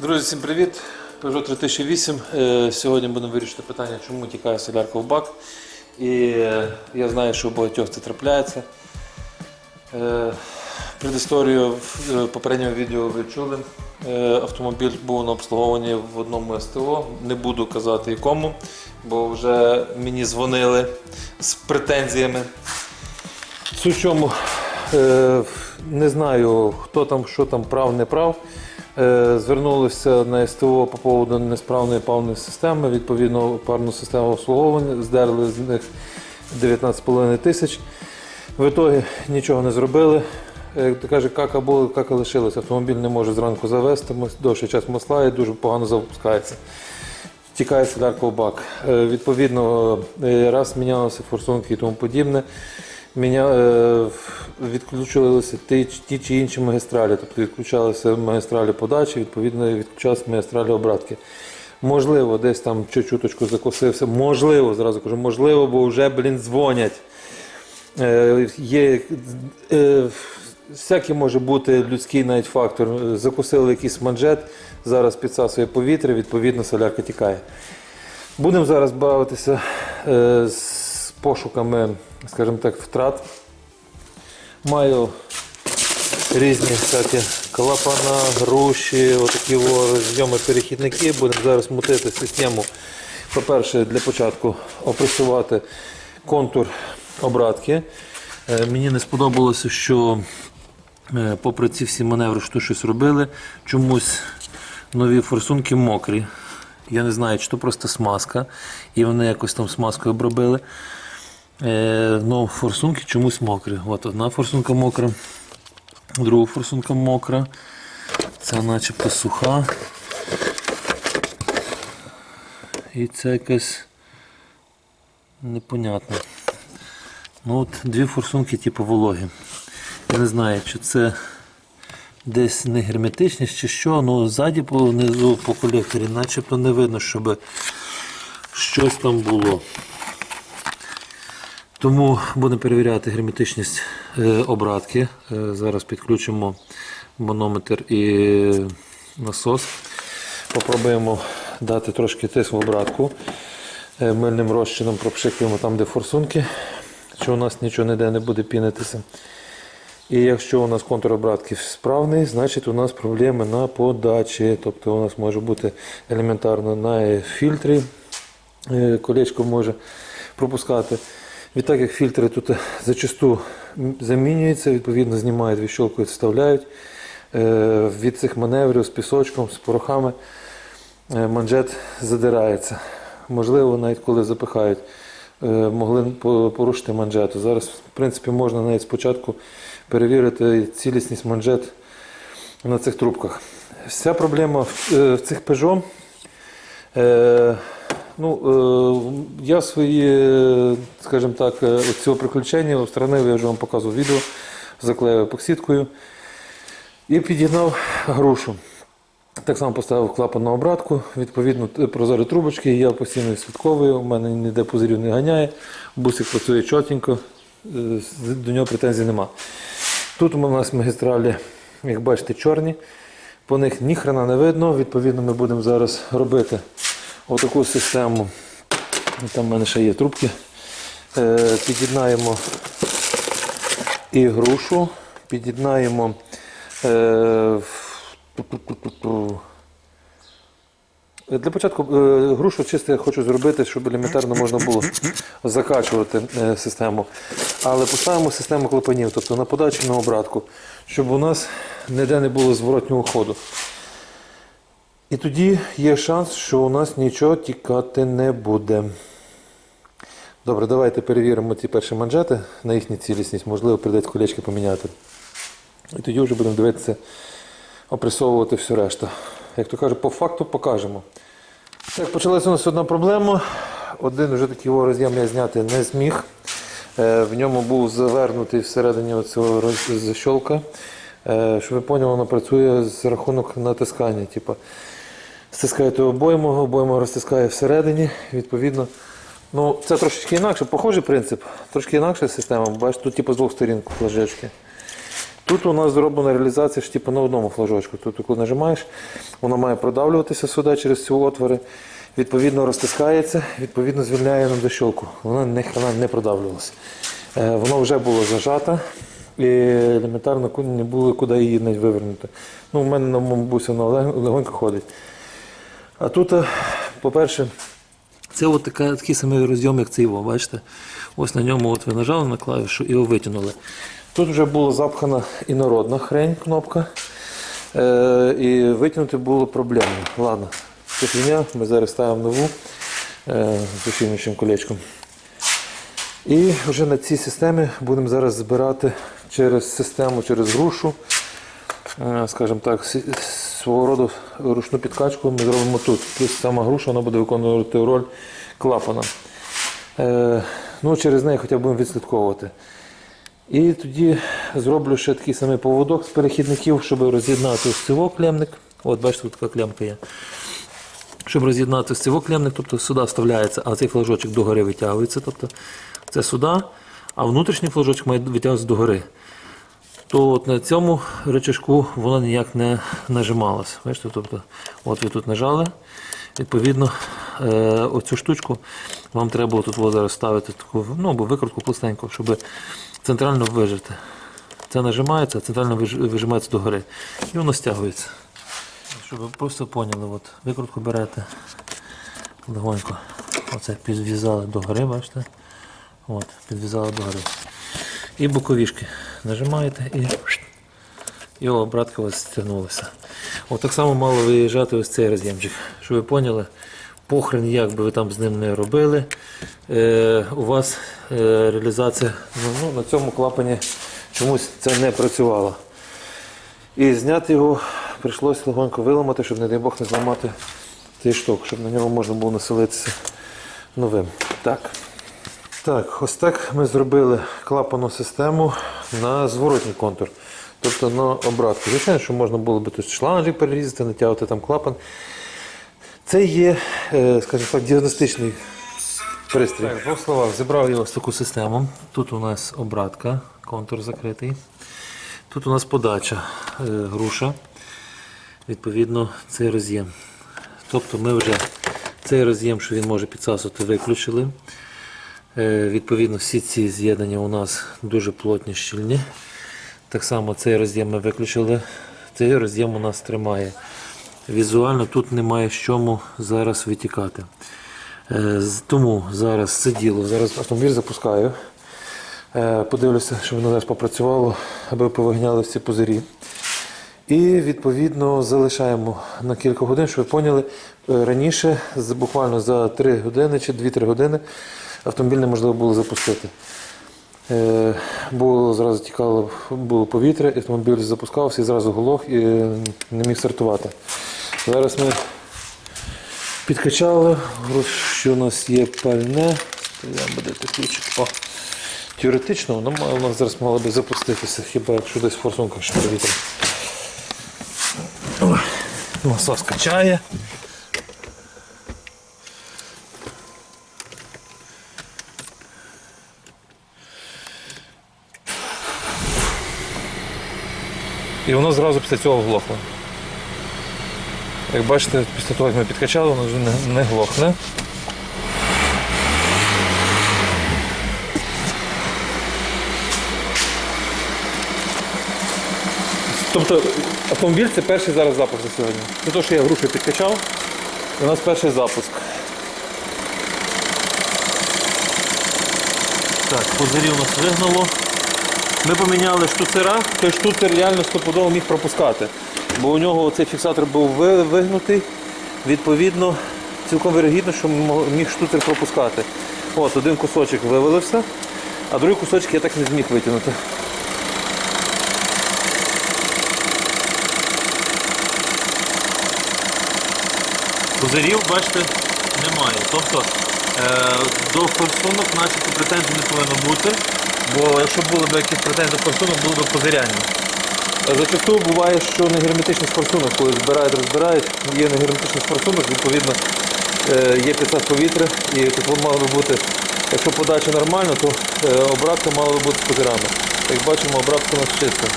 Друзі, всім привіт! Peugeot 3008. Е, Сьогодні будемо вирішити питання, чому тікає солярка в бак. І я знаю, що у багатьох це трапляється. Е, Предісторію в е, попередньому відео ви чули. Автомобіль був на обслуговуванні в одному СТО. Не буду казати якому, бо вже мені дзвонили з претензіями. Суть чому, не знаю, хто там, що там прав, не прав. Е, Звернулися на СТО по поводу несправної павної системи, відповідно парну систему обслуговування, здерли з них 19,5 тисяч. В ітогі нічого не зробили. Е, Як то каже, кака було, кака лишилася. Автомобіль не може зранку завести, довший час масла і дуже погано запускається. Тікає солярка бак. Е, Відповідно, е, раз мінялися форсунки і тому подібне. Міня... е, Відключилися ті, ті чи інші магістралі, тобто відключалися магістралі подачі, відповідно, відключалися магістралі обратки. Можливо, десь там чуточку закосився. Можливо, зразу кажу, можливо, бо вже, блін, дзвонять. Е, Є е, всякий може бути людський навіть фактор. Закусили якийсь манжет, зараз підсасує повітря, відповідно солярка тікає. Будемо зараз бавитися е, з пошуками, скажімо так, втрат. Маю різні всякі клапана, груші, отакі розйоми перехідники. Будемо зараз мутити систему. По-перше, для початку опресувати контур обратки. Е, Мені не сподобалося, що е, попри ці всі маневри, що щось робили, чомусь нові форсунки мокрі. Я не знаю, чи то просто смазка, і вони якось там смазкою обробили. Е, ну, форсунки чомусь мокрі. От одна форсунка мокра, друга форсунка мокра. Ця начебто суха. І це якась непонятна. Ну от дві форсунки типу вологі. Я не знаю, чи це десь не герметичність чи що, ну ззаді понизу по колекторі начебто не видно, щоб щось там було. Тому будемо перевіряти герметичність е, обратки. Е, Зараз підключимо манометр і насос. Попробуємо дати трошки тиск в обратку. Е, Мильним розчином пропшикуємо там, де форсунки, що у нас нічого ніде не буде пінитися. І якщо у нас контур обратки справний, значить у нас проблеми на подачі. Тобто у нас може бути елементарно на фільтрі, колечко може пропускати. Відтак як фільтри тут зачасту замінюються, відповідно знімають, відщолкують, вставляють. Е, Від цих маневрів з пісочком, з порохами е, манжет задирається. Можливо, навіть коли запихають, е, могли порушити манжету. Зараз, в принципі, можна навіть спочатку перевірити цілісність манжет на цих трубках. Вся проблема е, в цих Peugeot. Ну, е, я свої, скажімо так, е, цього приключення устранив, я вже вам показував відео, заклеїв епоксидкою і підігнав грушу. Так само поставив клапан на обратку, відповідно прозорі трубочки, я постійно слідковую, у мене ніде пузирів не ганяє, бусик працює чотенько, е, до нього претензій нема. Тут у нас магістралі, як бачите, чорні, по них ні хрена не видно, відповідно ми будемо зараз робити отаку систему. Там в мене ще є трубки. Е, Під'єднаємо і грушу, під'єднаємо. Е. Для початку е, грушу чисто я хочу зробити, щоб елементарно можна було закачувати е, систему. Але поставимо систему клапанів, тобто на подачу на обратку, щоб у нас ніде не було зворотнього ходу. І тоді є шанс, що у нас нічого тікати не буде. Добре, давайте перевіримо ці перші манжети на їхню цілісність. Можливо, прийдеться колечки поміняти. І тоді вже будемо дивитися, опресовувати всю решту. Як то кажуть, по факту покажемо. Так, почалася у нас одна проблема. Один вже такий роз'єм я зняти не зміг. Е, В ньому був завернутий всередині оцього защолка. Е, Щоб ви поняли, воно працює з рахунок натискання. Типу, стискаєте обойму, обойма розтискає всередині. Відповідно, ну, це трошечки інакше, похожий принцип, трошки інакша система. Бачите, тут типу, з двох сторін флажечки. Тут у нас зроблена реалізація ж типу на одному флажочку. Тут коли нажимаєш, воно має продавлюватися сюди через ці отвори. Відповідно розтискається, відповідно звільняє нам защолку. Вона не, вона не продавлювалася. Е, воно вже було зажато і елементарно не було куди її навіть вивернути. Ну, у мене на бусі вона лег- легонько ходить. А тут, е, по-перше, це от така, такий самий розйом, як цей, во, бачите? Ось на ньому от ви нажали на клавішу і його витягнули. Тут вже була запхана інородна хрень, кнопка. Е, і витягнути було проблемно. Ладно, це фігня, ми зараз ставимо нову е, з ущільнюючим колечком. І вже на цій системі будемо зараз збирати через систему, через грушу, е, скажімо так, свого роду ручну підкачку ми зробимо тут. Плюс сама груша вона буде виконувати роль клапана. Е, ну, через неї хоча б будемо відслідковувати. І тоді зроблю ще такий самий поводок з перехідників, щоб роз'єднати ось цього клемник. От бачите, тут така клемка є. Щоб роз'єднати ось цього клемник, тобто сюди вставляється, а цей флажочок догори витягується. Тобто це сюди, а внутрішній флажочок має витягуватися догори. То от на цьому рычажку воно ніяк не нажималось. Бачите, тобто, от ви тут нажали. Відповідно, е, оцю штучку вам треба тут зараз ставити таку ну, або викрутку пластеньку, щоб центрально вижити. Це нажимається, центрально виж- вижимається догори. І воно стягується. Щоб ви просто поняли, от, викрутку берете легонько. Оце підв'язали догори, бачите? От, підв'язали догори. І боковішки нажимаєте і, і обратка у вас стягнулася. От так само мало виїжджати ось цей роз'ємчик. Щоб ви поняли, похрен, як би ви там з ним не робили, е, у вас е, реалізація ну, ну, на цьому клапані чомусь це не працювало. І зняти його прийшлося легонько виламати, щоб, не дай Бог, не зламати цей шток, щоб на нього можна було населитися новим. Так. Так, ось так ми зробили клапану систему на зворотній контур, тобто на обратку. Звичайно, що можна було би тут шланжик перерізати, натягувати там клапан. Це є, е, скажімо так, діагностичний пристрій. Так, в двох словах, зібрав я ось таку систему. Тут у нас обратка, контур закритий. Тут у нас подача, е, груша. Відповідно, цей роз'єм. Тобто ми вже цей роз'єм, що він може підсасувати, виключили. Е, Відповідно, всі ці з'єднання у нас дуже плотні, щільні. Так само цей роз'єм ми виключили. Цей роз'єм у нас тримає. Візуально тут немає з чому зараз витікати. Е, Тому зараз це діло. Зараз автомобіль запускаю. Е, Подивлюся, щоб воно зараз попрацювало, аби повигняли всі пузирі. І відповідно залишаємо на кілька годин, щоб ви поняли, раніше буквально за 3 години чи 2-3 години автомобіль неможливо було запустити. Е, Було зразу тікало було повітря, і автомобіль запускався і зразу глох і не міг стартувати. Зараз ми підкачали, що у нас є пальне. Буде. О, теоретично воно у нас зараз мало би запуститися, хіба якщо десь в форсунках ще повітря. Насос качає. І воно зразу після цього глохло. Як бачите, після того, як ми підкачали, воно вже не, не глохне. Тобто автомобіль це перший зараз запуск за сьогодні. Це те, що я грушу підкачав, у нас перший запуск. Так, позирів у нас вигнало. Ми поміняли штуцера, той штуцер реально стопудово міг пропускати. Бо у нього цей фіксатор був вигнутий. Відповідно, цілком вирогідно, що міг штуцер пропускати. От, один кусочок вивалився, а другий кусочок я так не зміг витягнути. Козирів, бачите, немає. Тобто е, до форсунок начебто претензій не повинно бути, бо якщо були б якісь претензії до форсунок, було б козиряння. Е, Зачасту буває, що негерметичність форсунок, коли збирають, розбирають, є негерметичність форсунок, відповідно е, є підсад повітря і тут мало би бути, якщо подача нормальна, то е, обратка мала би бути з козирами. Як бачимо, обратка у нас чиста.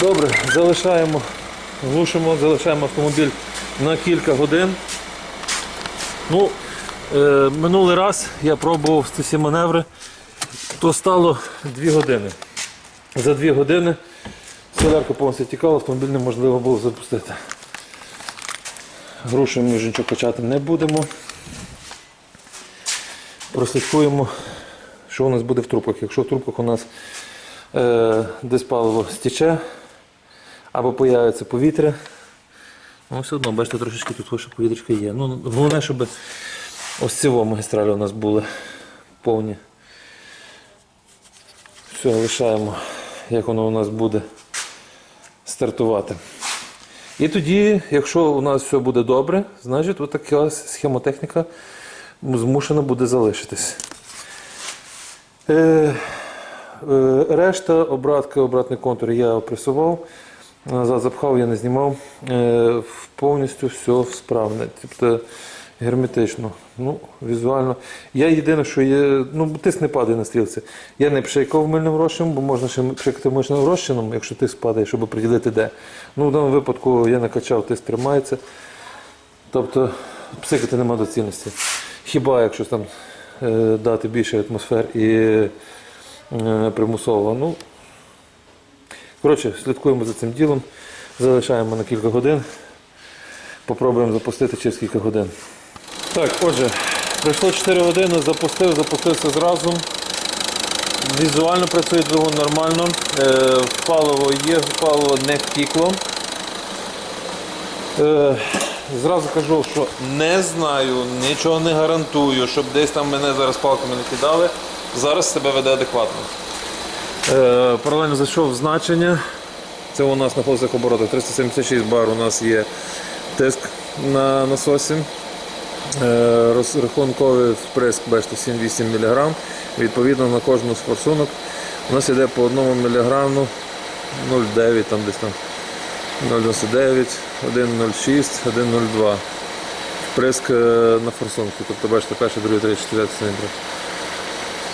Добре, залишаємо, глушимо, залишаємо автомобіль на кілька годин. Ну, е, минулий раз я пробував ці всі маневри, то стало 2 години. За 2 години солярка повністю тікала, автомобіль неможливо було запустити. Грушею ми вже нічого качати не будемо. Прослідкуємо, що у нас буде в трубках. Якщо в трубках у нас е, десь паливо стіче або появиться повітря, ну все одно, бачите, трошечки тут ще повітрячка є. Ну, головне, щоб ось ці магістралі у нас були повні. Все, лишаємо, як воно у нас буде стартувати. І тоді, якщо у нас все буде добре, значить от така схемотехніка змушена буде залишитись. Е, е, решта, обратки, обратний контур я опресував, назад запхав, я не знімав. Е, повністю все справне. Тобто герметично. Ну, візуально. Я єдине, що є, ну, тиск не падає на стрілці. Я не пшикав мильним розчином, бо можна ще пшикати мильним розчином, якщо тиск падає, щоб приділити де. Ну, в даному випадку я накачав, тиск тримається. Тобто псикати нема доцільності. Хіба якщо там е, дати більше атмосфер і е, примусово. Ну, коротше, слідкуємо за цим ділом, залишаємо на кілька годин. Попробуємо запустити через кілька годин. Так, отже, пройшло 4 години, запустив, запустився зразу. Візуально працює двигун нормально. Е, паливо є, паливо не втікло. Е, зразу кажу, що не знаю, нічого не гарантую, щоб десь там мене зараз палками не кидали. Зараз себе веде адекватно. Е, паралельно зайшов значення. Це у нас на холостих оборотах 376 бар у нас є тиск на насосі. Е, Розрахунковий вприск, бачите, 7-8 мг. Відповідно на кожну з форсунок у нас йде по 1 мг 0,9 там десь там 0,99, 1,06, 1,02. Вприск е, на форсунку. Тобто бачите, перший, другий, третій, четвертий циліндр.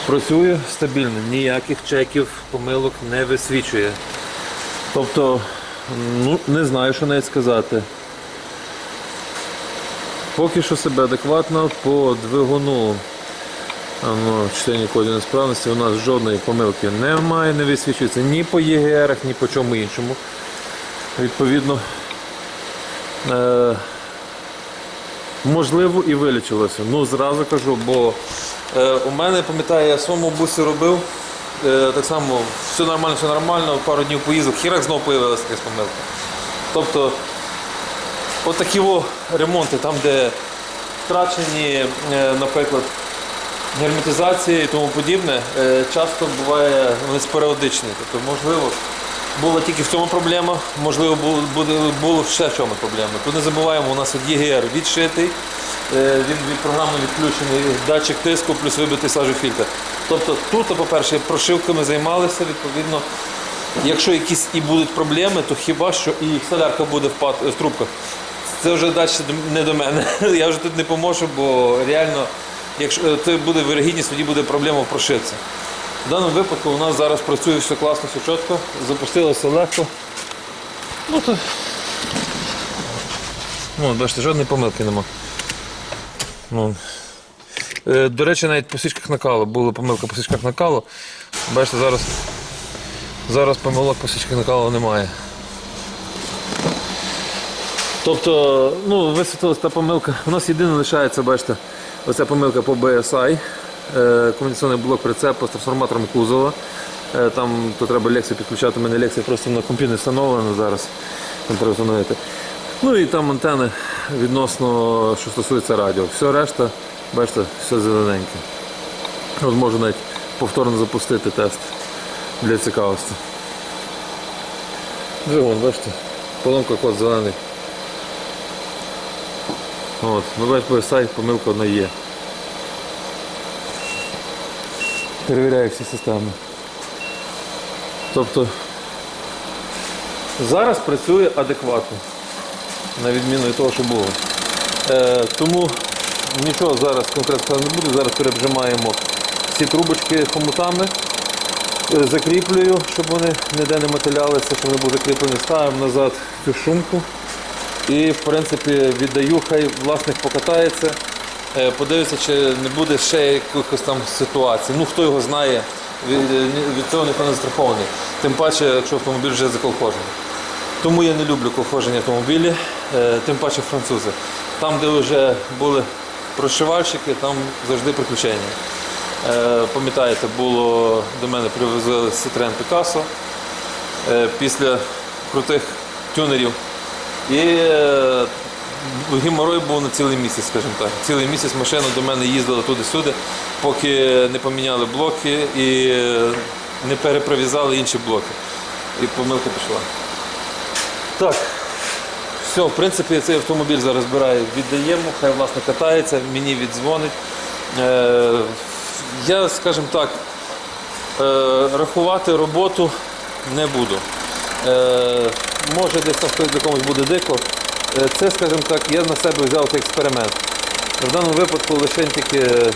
Працює стабільно, ніяких чеків, помилок не висвічує. Тобто, ну, не знаю, що навіть сказати. Поки що себе адекватно по двигуну. Ну, читання коді несправності у нас жодної помилки немає, не висвічується ні по ЄГРах, ні по чому іншому. Відповідно, е, можливо і вилічилося. Ну, зразу кажу, бо е, у мене, пам'ятаю, я своєму бусі робив. Е, так само все нормально, все нормально, пару днів поїздив, хірак знову появилася якась помилка. Тобто, отакі во ремонти, там, де втрачені, е, наприклад, герметизації і тому подібне, е, часто буває вони спорадичні. Тобто, можливо, була тільки в цьому проблема, можливо, було, ще в чому проблема. Тут не забуваємо, у нас от ЄГР відшитий, е, він від програмно відключений, датчик тиску плюс вибитий сажофільтр. Тобто тут, по-перше, прошивками займалися, відповідно. Якщо якісь і будуть проблеми, то хіба що і солярка буде в трубках. Це вже далі не до мене. Я вже тут не поможу, бо реально, якщо е, це буде вирогідність, тоді буде проблема в прошивці. В даному випадку у нас зараз працює все класно, все чітко, запустилося легко. Ну то. Ну, бачите, жодної помилки нема. Ну. Е, До речі, навіть по січках накалу. Була помилка по січках накалу. Бачите, зараз, зараз помилок по січках накалу немає. Тобто, ну, висвітлилася та помилка. У нас єдине лишається, бачите, оця помилка по BSI, е, комунікаційний блок прицепу з трансформатором кузова. Е, Там то треба лекцію підключати, у мене лекція просто на комп'ютері встановлена зараз. Там треба встановити. Ну і там антени відносно, що стосується радіо. Все решта, бачите, все зелененьке. От можу навіть повторно запустити тест для цікавості. Двигун, бачите, поломка код зелений. От, ну бачите, сайт, помилка одна є. Перевіряю всі системи. Тобто зараз працює адекватно, на відміну від того, що було. Е, тому нічого зараз конкретно не буду. Зараз перебжимаємо всі трубочки хомутами. Е, Закріплюю, щоб вони ніде не мотилялися, щоб вони були закріплені. Ставимо назад цю шумку. І, в принципі, віддаю, хай власник покатається, е, подивиться, чи не буде ще якихось там ситуацій. Ну, хто його знає, від, цього ніхто не застрахований. Тим паче, якщо автомобіль вже заколхожений. Тому я не люблю колхожені автомобілі, е, тим паче французи. Там, де вже були прошивальщики, там завжди приключення. Е, Пам'ятаєте, було до мене привезли Citroen Picasso після крутих тюнерів. І е, геморой був на цілий місяць, скажімо так. Цілий місяць машина до мене їздила туди-сюди, поки не поміняли блоки і не переприв'язали інші блоки. І помилка пішла. Так, все, в принципі, цей автомобіль зараз збирає, віддаємо, хай власне катається, мені віддзвонить. Е, я, скажімо так, е, рахувати роботу не буду. Е, може десь там хтось для комусь буде дико. Е, це, скажімо так, я на себе взяв цей експеримент. В даному випадку лише тільки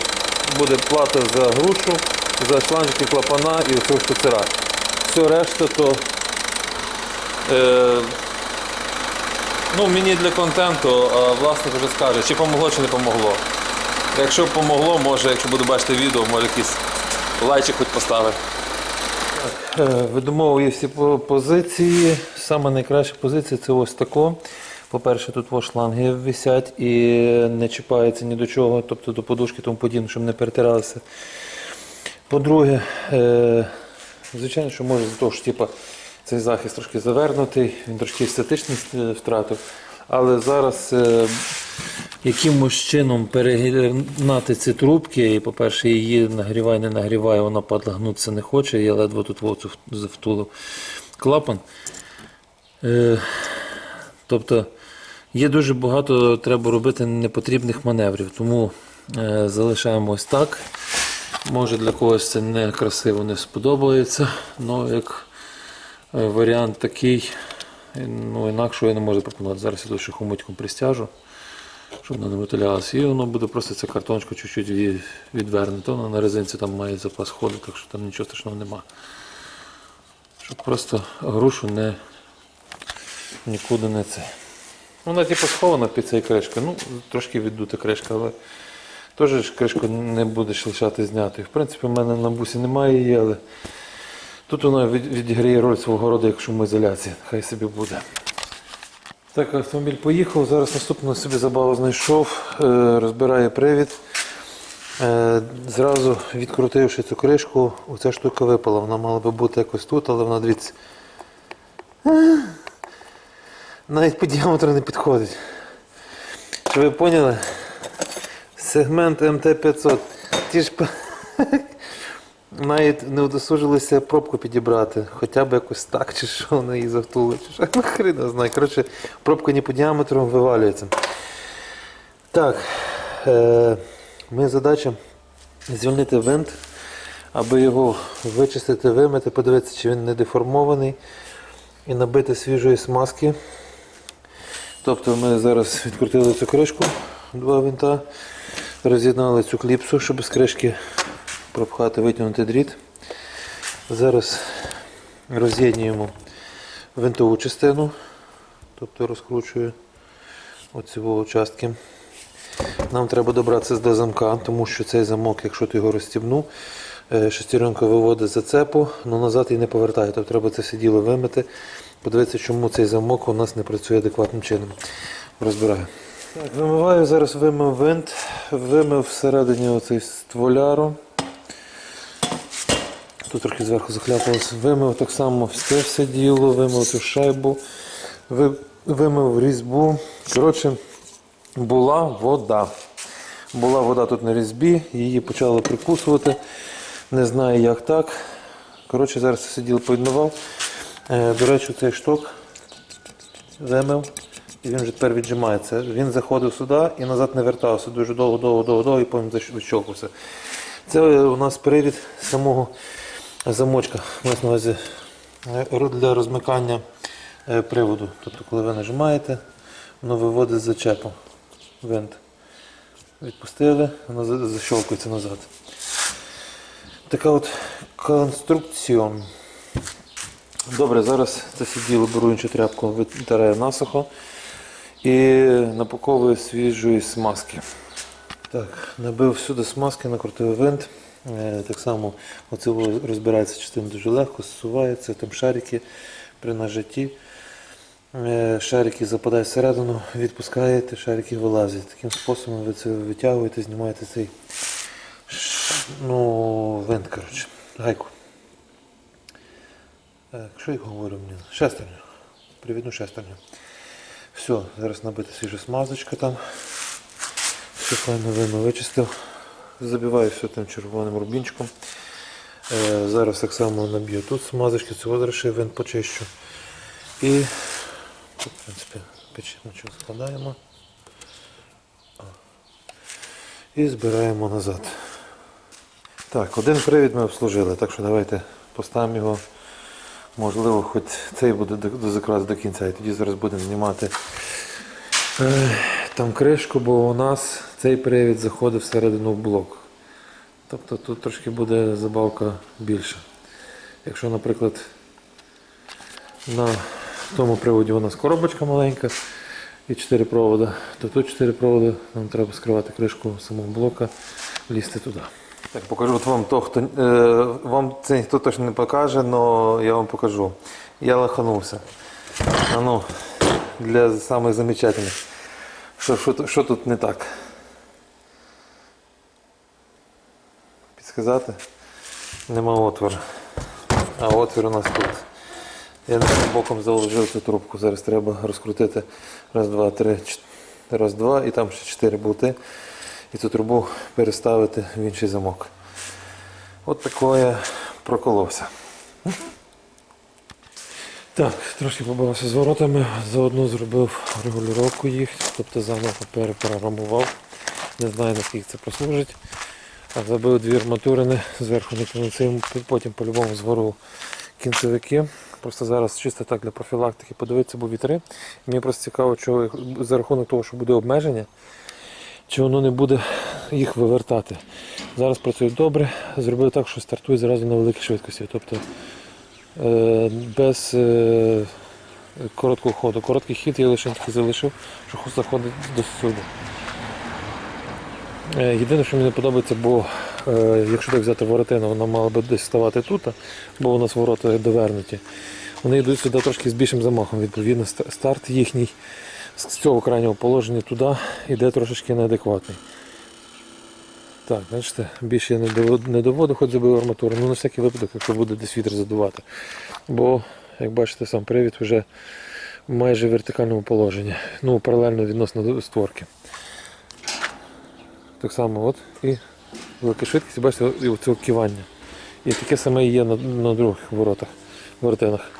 буде плата за грушу, за шланжики клапана і оцього штуцера. Все решта то е, ну, мені для контенту, а власник вже скаже, чи помогло, чи не помогло. Якщо помогло, може, якщо буду бачити відео, може якийсь лайчик хоч поставити. Е, Видумовую всі позиції. Саме найкраща позиція це ось тако. По-перше, тут ось шланги висять і не чіпається ні до чого, тобто до подушки, тому подібне, щоб не перетиралися. По-друге, е, звичайно, що може за того, що типу, цей захист трошки завернутий, він трошки естетичність е, втратив. Але зараз якимось чином перегнати ці трубки, і, по-перше, її нагріває, не нагріває, вона падла гнутися не хоче, я ледве тут вовцю завтулив клапан. Е, тобто є дуже багато треба робити непотрібних маневрів, тому е, залишаємо ось так. Може для когось це не красиво не сподобається, але як е, варіант такий, ну інакше я не можу пропонувати. Зараз я тут ще хомутьком пристяжу, щоб вона не виталялася. І воно буде просто ця картоночка чуть-чуть від- відвернута. Вона на резинці там має запас ходу, так що там нічого страшного нема. Щоб просто грушу не нікуди не це. Вона типу схована під цією кришкою. Ну, трошки віддута кришка, але теж кришку не будеш лишати знятою. В принципі, в мене на бусі немає її, але тут вона від- відіграє роль свого роду як шумоізоляція. Хай собі буде. Так, автомобіль поїхав. Зараз наступну собі забаву знайшов, е, розбирає привід. Е, Зразу відкрутивши цю кришку, оця штука випала. Вона мала би бути якось тут, але вона дивіться. Е, Навіть по діаметру не підходить. Щоб ви поняли? Сегмент МТ-500. Ті ж навіть не удосужилися пробку підібрати. Хоча б якось так, чи що вони її завтули, чи що. Ну, хрен знає. Коротше, пробка не по діаметру вивалюється. Так, е, моя задача звільнити винт, аби його вичистити, вимити, подивитися, чи він не деформований, і набити свіжої смазки. Тобто ми зараз відкрутили цю кришку, два винта, роз'єднали цю кліпсу, щоб з кришки пропхати, витягнути дріт. Зараз роз'єднуємо винтову частину, тобто розкручую оці участки. Нам треба добратися до замка, тому що цей замок, якщо ти його розстібнув, е, шестеренка виводить зацепу, але назад і не повертає. Тобто треба це все діло вимити, подивитися, чому цей замок у нас не працює адекватним чином. Розбираю. Так, вимиваю, зараз вимив винт, вимив всередині оцей стволяру. Тут трохи зверху захляпалося. Вимив так само все, все діло, вимив цю шайбу, вимив різьбу. Коротше, була вода. Була вода тут на різьбі, її почали прикусувати. Не знаю як так. Коротше, зараз все діло поєднував. Е, До речі, цей шток вимив. І він вже тепер віджимається. Він заходив сюди і назад не вертався. Дуже довго, довго, і потім защ- Це у нас привід самого замочка. Мається на увазі е, для розмикання е, приводу. Тобто, коли ви нажимаєте, воно виводить зачепу винт. Відпустили, воно за- защовкується назад. Така от Конструкціон. Добре, зараз це все діло беру іншу тряпку, витираю насухо і напаковую свіжої смазки. Так, набив всюди смазки, накрутив винт. Е, Так само оце розбирається частина дуже легко, зсувається, там шарики при нажатті. Е, Шарики западають всередину, відпускаєте, шарики вилазять. Таким способом ви це витягуєте, знімаєте цей ну, винт, коротше, гайку. Так, що я говорю мені? Шестерню. Привідну шестерню. Все, зараз набита свіжа смазочка там. Все файно вино вичистив. Забиваю все тим червоним рубінчиком. Е, зараз так само наб'ю тут смазочки, цього зараз вин почищу. І тут, в принципі, печіночку складаємо. І збираємо назад. Так, один привід ми обслужили, так що давайте поставимо його. Можливо, хоч цей буде дозакрас до кінця. І тоді зараз будемо знімати е, там кришку, бо у нас цей привід заходить всередину в блок. Тобто тут трошки буде забавка більша. Якщо, наприклад, на тому приводі у нас коробочка маленька і 4 провода, то тут 4 проводи, нам треба скривати кришку самого блока, лізти туди. Так, покажу вам то, хто е, вам це ніхто точно не покаже, але я вам покажу. Я лаханувся. А ну, для самих замечательних. Що, що, що тут не так? Підсказати? Нема отвору. А отвір у нас тут. Я не боком заложив цю трубку. Зараз треба розкрутити раз, два, три, раз, два і там ще чотири болти. І цю трубу переставити в інший замок. От такое я проколовся. Так, трошки побавився з воротами, заодно зробив регулювання їх, тобто заново перепрограмував. Не знаю наскільки це послужить. Забив дві арматурини, зверху не кінцем, потім по-любому згору кінцевики. Просто зараз чисто так для профілактики подивитися, бо вітри. Мені просто цікаво, що за рахунок того, що буде обмеження, чи воно не буде їх вивертати. Зараз працює добре, зробив так, що стартує зразу на великій швидкості. Тобто е, без е, короткого ходу. Короткий хід я лише залишив, що заходить до суду. Е, Єдине, що мені не подобається, бо е, якщо так взяти воротину, вона мала би десь ставати тут, бо у нас ворота довернуті. Вони йдуть сюди трошки з більшим замахом. Відповідно, старт їхній з цього крайнього положення туди йде трошечки неадекватний. Так, бачите, більше я не доводу, хоч забив арматуру, ну на всякий випадок, якщо буде десь вітер задувати. Бо, як бачите, сам привід вже майже в вертикальному положенні. Ну, паралельно відносно до створки. Так само от і велика швидкість, бачите, і оце кивання. І таке саме є на, на других воротах, воротинах.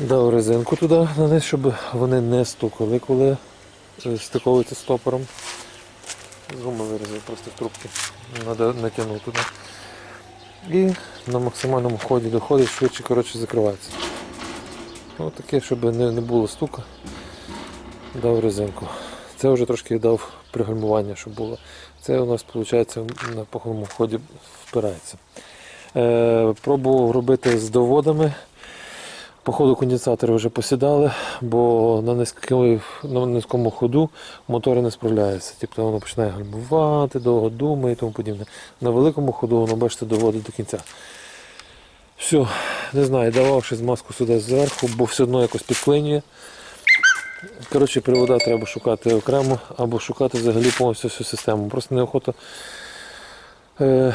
Дав резинку туди на них, щоб вони не стукали, коли е, стиковуються з стопором. З гуми вирізав просто в трубки. Надо натягнути туди. І на максимальному ході доходить, швидше коротше, закривається. Ось таке, щоб не, не було стука. Дав резинку. Це вже трошки дав пригальмування, щоб було. Це у нас виходить на поховому ході впирається. Е, пробував робити з доводами. По ходу конденсатори вже посідали, бо на низькому, на низькому ходу мотори не справляються. Тобто воно починає гальмувати, довго думає і тому подібне. На великому ходу воно, бачите, доводить до кінця. Все, не знаю, давав ще змазку сюди зверху, бо все одно якось підклинює. Коротше, привода треба шукати окремо або шукати взагалі повністю всю систему. Просто неохота. Е,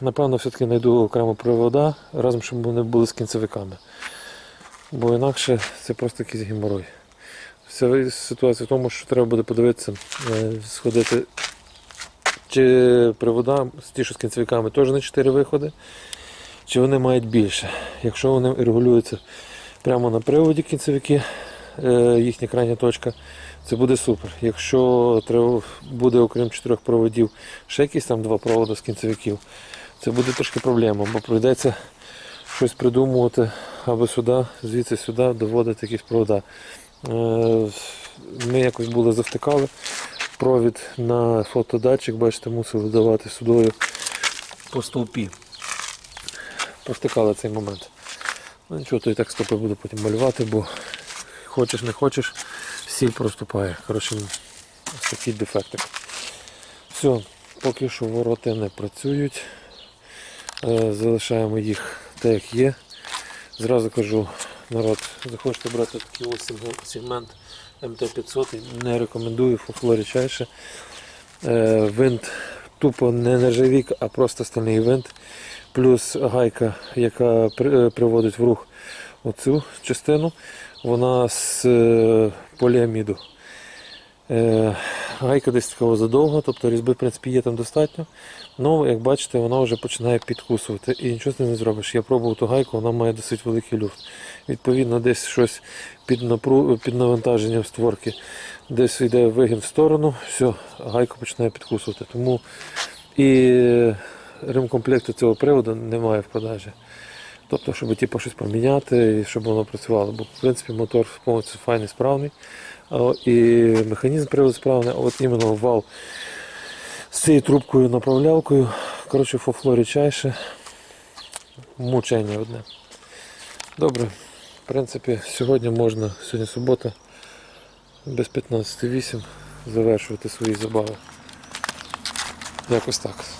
напевно, все-таки знайду окремо привода, разом, щоб вони були з кінцевиками. Бо інакше це просто якийсь геморой. Вся ситуація в тому, що треба буде подивитися, е, сходити, чи привода, ті, що з кінцевиками, теж на 4 виходи, чи вони мають більше. Якщо вони регулюються прямо на приводі кінцевики, їхня крайня точка, це буде супер. Якщо треба буде, окрім чотирьох проводів, ще якісь там два проводи з кінцевиків, це буде трошки проблема, бо прийдеться щось придумувати або сюди, звідси сюди доводити якісь провода. Е, Ми якось були завтикали провід на фотодатчик, бачите, мусили давати сюдою по стовпі. Провтикали цей момент. Ну нічого, то і так стопи буду потім малювати, бо хочеш не хочеш, сіль проступає. Коротше, ось такий дефектик. Все, поки що вороти не працюють. Е, Залишаємо їх так, як є. Зразу кажу, народ, захочете брати такий ось сегмент МТ-500, не рекомендую, фуфло рідчайше. Е, Винт тупо не нержавік, а просто стальний винт. Плюс гайка, яка е, приводить в рух оцю частину, вона з е, поліаміду. Е, Гайка десь такого задовго, тобто різьби в принципі є там достатньо. Ну, як бачите, вона вже починає підкусувати і нічого з ним не зробиш. Я пробував ту гайку, вона має досить великий люфт. Відповідно, десь щось під, напру... під навантаженням створки, десь йде вигін в сторону, все, гайка починає підкусувати. Тому і ремкомплекту цього приводу немає в продажі. Тобто, щоб типу, щось поміняти і щоб воно працювало. Бо в принципі мотор повністю файний, справний. І механізм приводу справний, а от іменно вал з цією трубкою направлялкою. Коротше, фофло рідчайше. Мучення одне. Добре. В принципі, сьогодні можна, сьогодні субота, без 15.08 завершувати свої забави. Якось так.